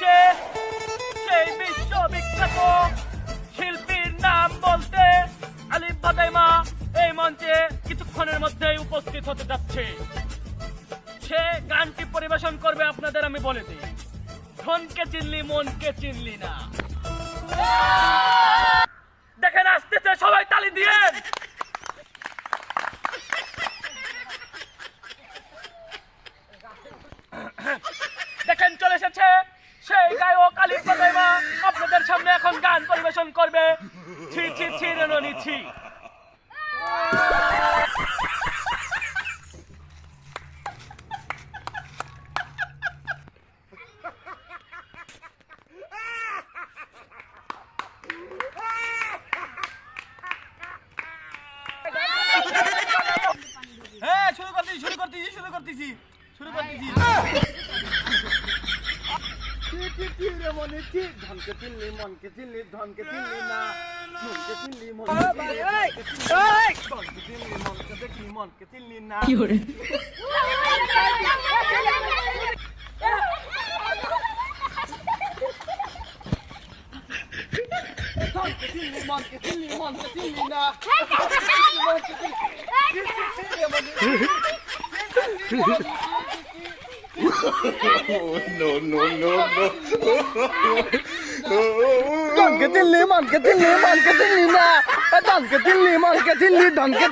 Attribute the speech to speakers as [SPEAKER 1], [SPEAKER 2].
[SPEAKER 1] যাচ্ছে সেই বিশ্ববিখ্যাত শিল্পীর নাম বলতে আলিফ বাদাইমা এই মঞ্চে কিছুক্ষণের মধ্যেই উপস্থিত হতে যাচ্ছে। সে গানটি পরিবেশন করবে আপনাদের আমি বলে দিই। ধনকে চিনলি, মনকে চিনলি না। আলিফ বাদাইমা আপনাদের সামনে এখন গান পরিবেশন করবে। ছি ছি ছি রেননি ছি।
[SPEAKER 2] হ্যাঁ শুরু করতেছি শুরু করতেছি শুরু করতেছি শুরু করতেছি। মনে ঠিক ধনকে চিনলি মনকে চিনলি ধনকে চিনলি না মনকে চিনলি মনকে চিনলি মনকে দেখলি মনকে চিনলি না ধনকে চিনলি মনকে চিনলি মনকে চিনলি না মনকে চিনলি মনে
[SPEAKER 3] ধনকে দিল্লি মনকে দিল্লি মনকে দিল্লি না ধনকে দিল্লি মনকে দিল্লি ধনকে